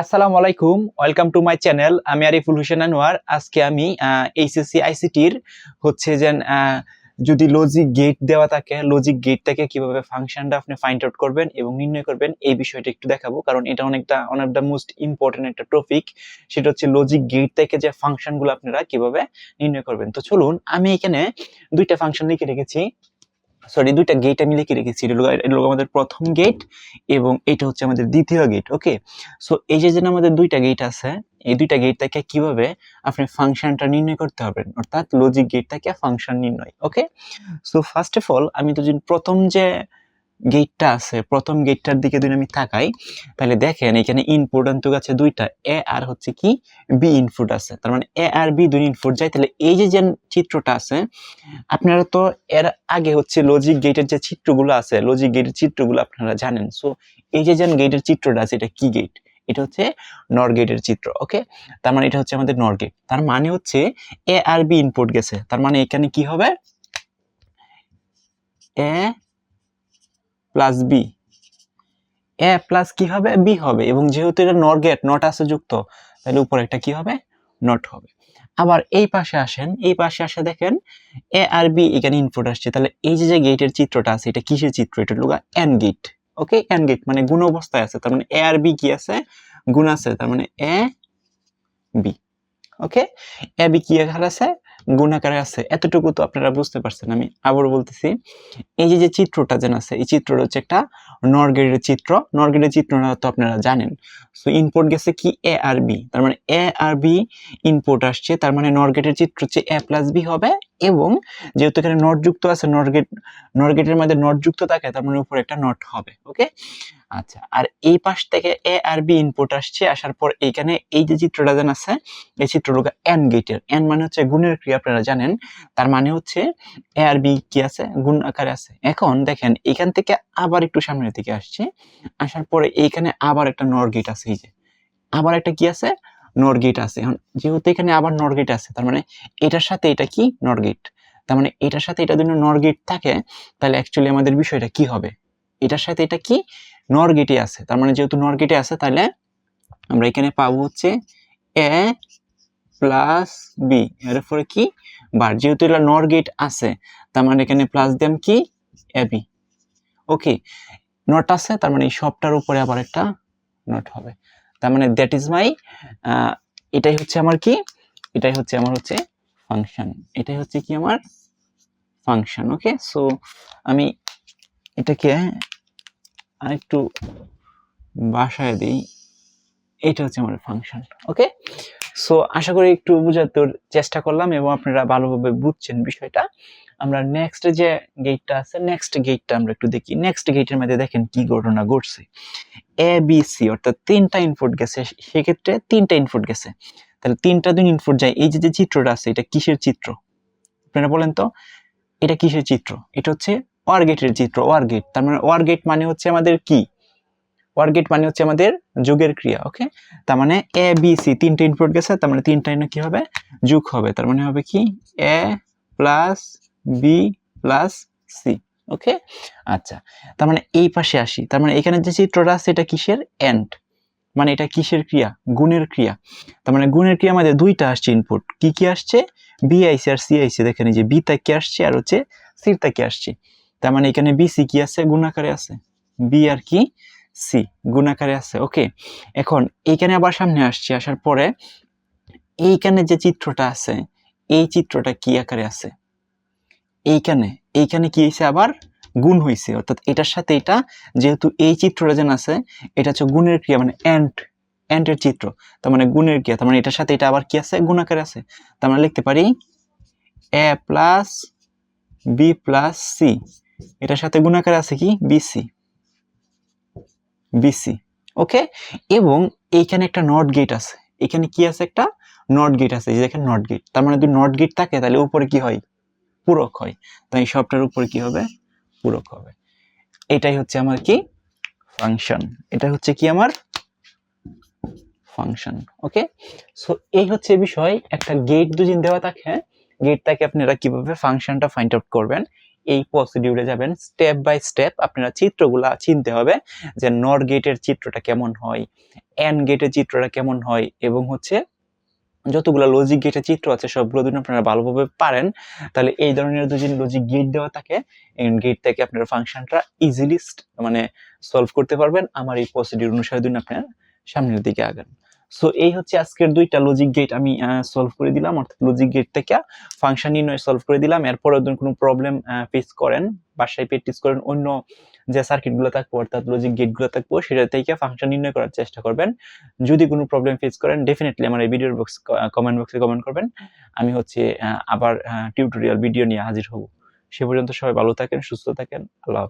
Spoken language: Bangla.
আসসালামু আলাইকুম, ওয়েলকাম টু মাই চ্যানেল। আমি আরিফুল হোসেন আনোয়ার। আজকে আমি এইচএসসি আইসিটির হচ্ছে যে যদি লজিক গেট দেওয়া থাকে লজিক গেট থেকে কীভাবে ফাংশনটা আপনি ফাইন্ড আউট করবেন এবং নির্ণয় করবেন, এই বিষয়টা একটু দেখাবো। কারণ এটা অনেকটা one of the most important একটা টপিক সেটা হচ্ছে লজিক গেট থেকে যে ফাংশনগুলো আপনারা কীভাবে নির্ণয় করবেন। তো চলুন, আমি এখানে দুইটা ফাংশন লিখে রেখেছি। সরি দুইটা গেট আমি লিখে রেখেছি। এটা হলো আমাদের প্রথম গেট এবং এটা হচ্ছে আমাদের দ্বিতীয় গেট ওকে সো এই যে যেন আমাদের দুইটা গেট আছে, এই দুইটা গেট থেকে কীভাবে আপনি ফাংশনটা নির্ণয় করতে হবে? অর্থাৎ লজিক গেট থেকে ফাংশন নির্ণয় okay so first of all আমি তো প্রথম যে গেটটা আছে, প্রথম গেটটার দিকে যদি আমি তাকাই, তাহলে দেখেন এখানে ইনপুট অন্তক আছে দুইটা এ আর হচ্ছে কি বি ইনপুট আছে। তার মানে এ আর বি দুই ইনপুট যায়। তাহলে এই যে যে চিত্রটা আছে, আপনারা তো এর আগে হচ্ছে লজিক গেটের যে চিত্রগুলো আছে লজিক গেটের চিত্রগুলো আপনারা জানেন। সো এই যে যেন গেটের চিত্রটা আছে, এটা কি গেট এটা হচ্ছে নর গেটের চিত্র ওকে তার মানে এটা হচ্ছে আমাদের নর গেট তার মানে হচ্ছে এ আর বি ইনপুট গেছে। তার মানে এখানে কি হবে? প্লাস বি এ প্লাস কি হবে? বি হবে। এবং যেহেতু এটা নর গেট নট আছে যুক্ত, তাহলে উপরে একটা কি হবে? নট হবে। আবার এই পাশে আসেন, এই পাশে আসে দেখেন এ আর বি এখানে ইনপুট আসছে। তাহলে এই যে যে গেটের চিত্রটা আছে, এটা কিসের চিত্র? এটা হলো and gate okay and gate মানে গুণ অবস্থায় আছে, তার মানে এ আর বি কি আছে? গুণ আছে, তার মানে A B okay A B কি আকার আছে? গুণ আকারে আছে, এতটুকু তো আপনারা বুঝতে পারছেন। আমি আবার বলতেছি, এই যে যে চিত্রটা যেন আছে, এই চিত্রটা হচ্ছে একটা নরগেটের চিত্র। নরগেটের চিত্রটা তো আপনারা জানেন। সো ইনপুট গেছে কি? এ আর বি তার মানে এ আর বি ইনপুট আসছে, তার মানে নরগেটের চিত্র হচ্ছে এ প্লাস বি হবে এবং যেহেতু এখানে নট যুক্ত আছে নরগেট নরগেটের মধ্যে নট যুক্ত থাকে, তার মানে উপরে একটা নট হবে ওকে আচ্ছা আর এই পাশ থেকে এ আর বি ইনপুট আসছে, আসার পর এইখানে এই যে চিত্রটা যেন আছে, এই চিত্রটা এন গেটের। এন মানে হচ্ছে গুণের ক্রিয়া, আপনারা জানেন। তার মানে হচ্ছে এ আর বি কি আছে? গুণ আকারে আছে। এখন দেখেন এখান থেকে আবার একটু সামনের দিকে আসছে। আসার পরে এইখানে আবার একটা নর গেট আছে, এই যে। আবার একটা কি আছে? নর গেট আছে। এখন যেহেতু এখানে আবার নর গেট আছে, তার মানে এটার সাথে এটা কি? নর গেট তার মানে এটার সাথে এটা যদি নর গেট থাকে, তাহলে অ্যাকচুয়ালি আমাদের বিষয়টা কি হবে? এটার সাথে এটা কি? নর গেটে আছে। তার মানে যেহেতু নর গেটে আছে, তাহলে আমরা এখানে পাবো হচ্ছে এ প্লাস বি। এর পরে কি? বার। যেহেতু এটা নর আছে, তার মানে এখানে প্লাস দেম কি? এ, বি। ওকে। নট আছে, তার মানে এই সবটার উপরে আবার একটা নট হবে। তার মানে দ্যাট ইজ মাই এটাই হচ্ছে আমার কি? এটাই হচ্ছে আমার হচ্ছে ফাংশন এটাই হচ্ছে কি আমার? ফাংশন ওকে? সো আমি এটাকে আরেকটু বাসায় দিই। এটা হচ্ছে আমার ফাংশন ওকে সো আশা করি একটু বোঝাতে চেষ্টা করলাম এবং আপনারা ভালোভাবে বুঝছেন বিষয়টা। আমরা নেক্সট যে গেটটা আছে নেক্সট গেটটা আমরা একটু দেখি। নেক্সট গেটের মধ্যে দেখেন কি ঘটনা ঘটছে। এ বি সি অর্থাৎ তিনটা ইনপুট গেছে। সেক্ষেত্রে তিনটা ইনপুট গেছে। তাহলে তিনটা দিন ইনপুট যায়। এই যে যে চিত্রটা আছে, এটা কিসের চিত্র? আপনারা বলেন তো, এটা কিসের চিত্র? এটা হচ্ছে ওয়ার গেটের চিত্র ওয়ার গেট তার মানে ওয়ার গেট মানে হচ্ছে আমাদের কি? ওয়ার গেট মানে হচ্ছে আমাদের যুগের ক্রিয়া ওকে তার মানে এ বি সি তিনটা ইনপুট গেছে, তার মানে তিনটা কি হবে? যোগ হবে, তার মানে হবে কি? A plus B plus C okay আচ্ছা তার মানে এই পাশে আসি, তার মানে এখানে যে চিত্রটা আছে, এটা কিসের? এন্ড মানে এটা কিসের ক্রিয়া? গুণের ক্রিয়া। তার মানে গুণের ক্রিয়া আমাদের দুইটা আসছে ইনপুট কি কি আসছে? বি আইসি আর সি আইসি দেখেন যে বি তাকে আসছে আর হচ্ছে সির তাকে আসছে। তার মানে এখানে বি সি কি আছে? গুণাকারে আছে। বি আর কি? সি গুণাকারে আছে। ওকে এখন এইখানে আবার সামনে আসছি, আসার পরে এইখানে যে চিত্রটা আছে, এই চিত্রটা কি আকারে আছে? এইখানে এইখানে কি হয়েছে আবার? গুণ হয়েছে অর্থাৎ এটার সাথে এটা, যেহেতু এই চিত্রটা যেন আছে, এটা হচ্ছে গুণের ক্রিয়া মানে অ্যান্ড অ্যান্ডের চিত্র। তার মানে গুণের ক্রিয়া, তার মানে এটার সাথে এটা আবার কি আছে? গুণ আকারে আছে। তার মানে লিখতে পারি A plus B plus C এটার সাথে গুণাকার আছে কি? বিসি বিসি ওকে এবং এইখানে একটা নট গেট আছে। এখানে কি আছে একটা? নট গেট আছে। এই যে দেখেন নট গেট তার মানে যদি নট গেট থাকে, তাহলে উপরে কি হয়? পূরক হয়। তাই সবটার উপরে কি হবে? পূরক হবে। এটাই হচ্ছে আমার কি? ফাংশন এটা হচ্ছে কি আমার? ফাংশন ওকে সো এই হচ্ছে বিষয়। একটা গেট দুদিন দেওয়া থাকে গেট থেকে আপনারা কীভাবে ফাংশনটা ফাইন্ড আউট করবেন? এই প্রসিডিউরে যাবেন স্টেপ বাই স্টেপ আপনারা চিত্রগুলা চিনতে হবে যে নর গেটের চিত্রটা কেমন হয় এন গেটের চিত্রটা কেমন হয় এবং হচ্ছে যতগুলো লজিক গেটের চিত্র আছে সবগুলো যদি আপনারা ভালোভাবে পারেন, তাহলে এই ধরনের যদি লজিক গেট দেওয়া থাকে গেট থেকে আপনারা ফাংশনটা ইজিলি মানে সলভ করতে পারবেন। আমার এই প্রসিডিউর অনুসারে যদি আপনারা সামনের দিকে আগান। সো এই হচ্ছে আজকের দুইটা লজিক গেট আমি সলভ করে দিলাম। অর্থাৎ লজিক গেট থেকে ফাংশন নির্ণয় সলভ করে দিলাম। এরপরে যদি কোনো প্রবলেম ফেস করেন, বাসায় প্র্যাকটিস করেন, অন্য যে সার্কিটগুলো থাকব, অর্থাৎ লজিক গেটগুলো থাকব, সেটা থেকে ফাংশন নির্ণয় করার চেষ্টা করবেন। যদি কোনো প্রবলেম ফেস করেন ডেফিনেটলি আমার এই ভিডিওর বক্স কমেন্ট বক্সে কমেন্ট করবেন। আমি হচ্ছে আবার টিউটোরিয়াল ভিডিও নিয়ে হাজির হব। সে পর্যন্ত সবাই ভালো থাকেন, সুস্থ থাকেন। আল্লাহ